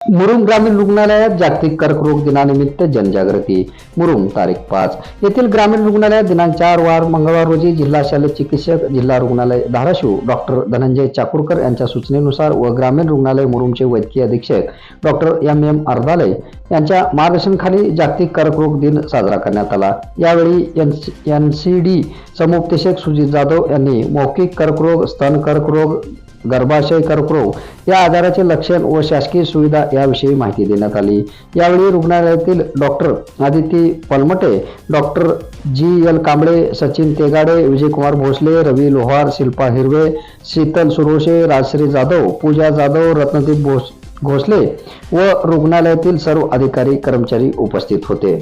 मुरुम ग्रामीण रुग्णालयात जागतिक कर्करोग दिनानिमित्त जनजागृती. मुरुम तारीख पाच. येथील ग्रामीण रुग्णालयात दिनांक चार वार मंगळवार रोजी जिल्हा शल्य चिकित्सक जिल्हा रुग्णालय धाराशिव डॉक्टर धनंजय चाकूरकर यांच्या सूचनेनुसार व ग्रामीण रुग्णालय मुरुमचे वैद्यकीय अधीक्षक डॉक्टर एम. एम. अर्धालय यांच्या मार्गदर्शनखाली जागतिक कर्करोग दिन साजरा करण्यात आला. यावेळी एन सी डी समुपदेशक सुजित जाधव यांनी मौखिक कर्करोग स्तन कर्करोग गर्भाशय कर्करोग या आजाराचे लक्षण व शासकीय सुविधा याविषयी माहिती देण्यात आली. यावेळी रुग्णालयातील doctor Aditi Palamte doctor G L Kamble Sachin Tegade Vijaykumar Bhosale Ravi Lohar Shilpa Hirve Sheetal Suroshe Rajashri Jadhav Pooja Jadhav Ratnadeep Bhos Ghosale व रुग्णालयातील सर्व अधिकारी कर्मचारी उपस्थित होते.